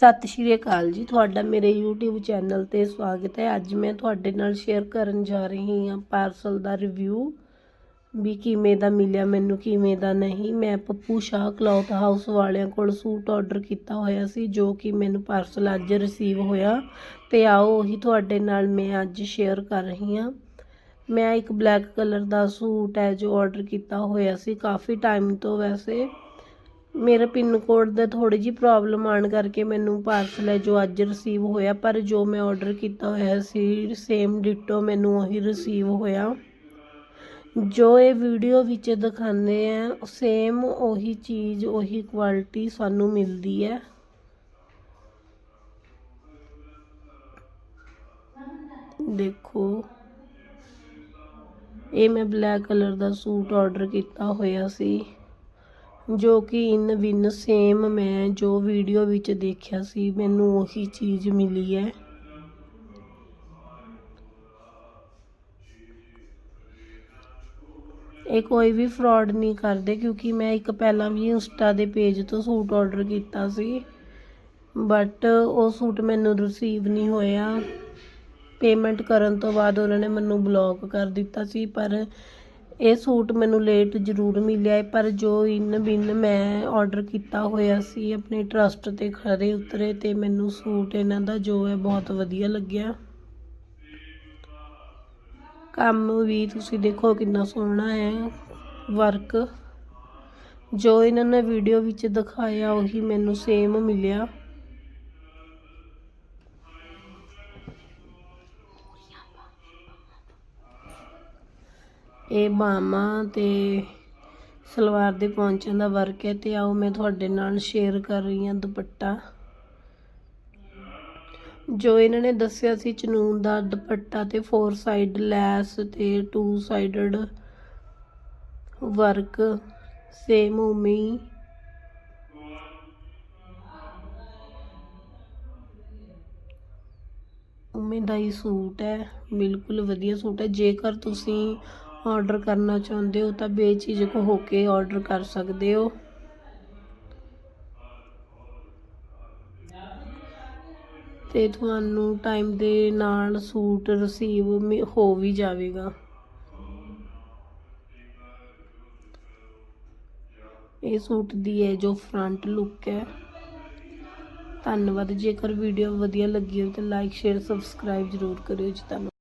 ਸਤਿ ਸ਼੍ਰੀ ਅਕਾਲ ਜੀ। ਤੁਹਾਡਾ ਮੇਰੇ YouTube ਚੈਨਲ ਤੇ ਸਵਾਗਤ ਹੈ। ਅੱਜ ਮੈਂ ਤੁਹਾਡੇ ਨਾਲ ਸ਼ੇਅਰ ਕਰਨ ਜਾ ਰਹੀ ਹਾਂ ਪਾਰਸਲ ਦਾ ਰਿਵਿਊ ਵੀ ਕਿਵੇਂ ਦਾ ਮਿਲਿਆ, ਮੈਨੂੰ ਕਿਵੇਂ ਦਾ ਨਹੀਂ। ਮੈਂ ਪੱਪੂ ਸ਼ਾਹ ਕਲੌਥ ਹਾਊਸ ਵਾਲਿਆਂ ਕੋਲ ਸੂਟ ਆਰਡਰ ਕੀਤਾ ਹੋਇਆ ਸੀ, ਜੋ ਕਿ ਮੈਨੂੰ ਪਾਰਸਲ ਅੱਜ ਰਿਸੀਵ ਹੋਇਆ। ਤੇ ਆਓ ਉਹੀ ਤੁਹਾਡੇ ਨਾਲ ਮੈਂ ਅੱਜ ਸ਼ੇਅਰ ਕਰ ਰਹੀ ਹਾਂ। ਮੈਂ ਇੱਕ ਬਲੈਕ ਕਲਰ ਦਾ ਸੂਟ ਹੈ ਜੋ ਆਰਡਰ ਕੀਤਾ ਹੋਇਆ ਸੀ, ਕਾਫੀ ਟਾਈਮ ਤੋਂ ਵੈਸੇ। ਮੇਰੇ ਪਿੰਨ ਕੋਡ ਦਾ ਥੋੜ੍ਹੀ ਜਿਹੀ ਪ੍ਰੋਬਲਮ ਆਉਣ ਕਰਕੇ ਮੈਨੂੰ ਪਾਰਸਲ ਹੈ ਜੋ ਅੱਜ ਰਿਸੀਵ ਹੋਇਆ, ਪਰ ਜੋ ਮੈਂ ਔਡਰ ਕੀਤਾ ਹੋਇਆ ਸੀ ਸੇਮ ਡਿਟੋ ਮੈਨੂੰ ਉਹੀ ਰਿਸੀਵ ਹੋਇਆ। ਜੋ ਇਹ ਵੀਡੀਓ ਵਿੱਚ ਦਿਖਾਉਂਦੇ ਹੈ ਸੇਮ ਉਹੀ ਚੀਜ਼, ਉਹੀ ਕੁਆਲਿਟੀ ਸਾਨੂੰ ਮਿਲਦੀ ਹੈ। ਦੇਖੋ, ਇਹ ਮੈਂ ਬਲੈਕ ਕਲਰ ਦਾ ਸੂਟ ਆਰਡਰ ਕੀਤਾ ਹੋਇਆ ਸੀ। ਜੋ ਕਿ ਇਨ ਵਿਨ ਸੇਮ ਮੈਂ ਜੋ ਵੀਡੀਓ ਵਿੱਚ ਦੇਖਿਆ ਸੀ, ਮੈਨੂੰ ਉਹੀ ਚੀਜ਼ ਮਿਲੀ ਹੈ। ਇਹ ਕੋਈ ਵੀ ਫਰਾਡ ਨਹੀਂ ਕਰਦੇ ਕਿਉਂਕਿ ਮੈਂ ਇੱਕ ਪਹਿਲਾਂ ਵੀ ਇੰਸਟਾ ਦੇ ਪੇਜ ਤੋਂ ਸੂਟ ਆਰਡਰ ਕੀਤਾ ਸੀ ਬਟ ਉਹ ਸੂਟ ਮੈਨੂੰ ਰਿਸੀਵ ਨਹੀਂ ਹੋਇਆ। ਪੇਮੈਂਟ ਕਰਨ ਤੋਂ ਬਾਅਦ ਉਹਨਾਂ ਨੇ ਮੈਨੂੰ ਬਲੌਕ ਕਰ ਦਿੱਤਾ ਸੀ, ਪਰ ਇਹ ਸੂਟ ਮੈਨੂੰ ਲੇਟ ਜ਼ਰੂਰ ਮਿਲਿਆ ਹੈ, ਪਰ ਜੋ ਇਨ ਬਿਨ ਮੈਂ ਆਰਡਰ ਕੀਤਾ ਹੋਇਆ ਸੀ, ਆਪਣੇ ਟਰਸਟ ਤੇ ਖਰੇ ਉਤਰੇ ਤੇ ਮੈਨੂੰ ਸੂਟ ਇਹਨਾਂ ਦਾ ਜੋ ਹੈ ਬਹੁਤ ਵਧੀਆ ਲੱਗਿਆ। ਕੰਮ ਵੀ ਤੁਸੀਂ ਦੇਖੋ ਕਿੰਨਾ ਸੋਹਣਾ ਹੈ ਵਰਕ ਜੋ ਇਹਨਾਂ ਨੇ ਵੀਡੀਓ ਵਿੱਚ ਦਿਖਾਇਆ, ਉਹੀ ਮੈਨੂੰ ਸੇਮ ਮਿਲਿਆ। ਇਹ ਬਾਹਾਂ ਤੇ ਸਲਵਾਰ ਦੇ ਪੌਂਚਿਆਂ ਦਾ ਵਰਕ ਹੈ ਤੇ ਆਓ ਮੈਂ ਤੁਹਾਡੇ ਨਾਲ ਸ਼ੇਅਰ ਕਰ ਰਹੀ ਹਾਂ ਦੁਪੱਟਾ। ਜੋ ਇਹਨਾਂ ਨੇ ਦੱਸਿਆ ਸੀ ਚਨੂਨ ਦਾ ਦੁਪੱਟਾ ਤੇ ਫੋਰ ਸਾਈਡ ਲੈਸ ਤੇ ਟੂ ਸਾਈਡਡ ਵਰਕ ਸੇਮ ਉਵੇਂ ਹੀ ਉਵੇਂ ਦਾ ਹੀ ਸੂਟ ਹੈ, ਬਿਲਕੁਲ ਵਧੀਆ ਸੂਟ ਹੈ। ਜੇਕਰ ਤੁਸੀਂ ਆਰਡਰ ਕਰਨਾ ਚਾਹੁੰਦੇ ਹੋ ਤਾਂ ਬੇਝਿਜਕ ਹੋ ਕੇ ਆਰਡਰ ਕਰ ਸਕਦੇ ਹੋ। ਤੇ ਤੁਹਾਨੂੰ ਟਾਈਮ ਦੇ ਨਾਲ ਸੂਟ ਰਿਸੀਵ ਹੋ ਵੀ ਜਾਵੇਗਾ। ਇਹ ਸੂਟ ਦੀ ਹੈ ਜੋ ਫਰੰਟ ਲੁੱਕ ਹੈ। ਧੰਨਵਾਦ, ਜੇਕਰ ਵੀਡੀਓ ਵਧੀਆ ਲੱਗੀ ਹੋਵੇ ਤਾਂ ਲਾਈਕ ਸ਼ੇਅਰ ਸਬਸਕ੍ਰਾਈਬ ਜ਼ਰੂਰ ਕਰਿਓ ਜੀ। ਧੰਨਵਾਦ।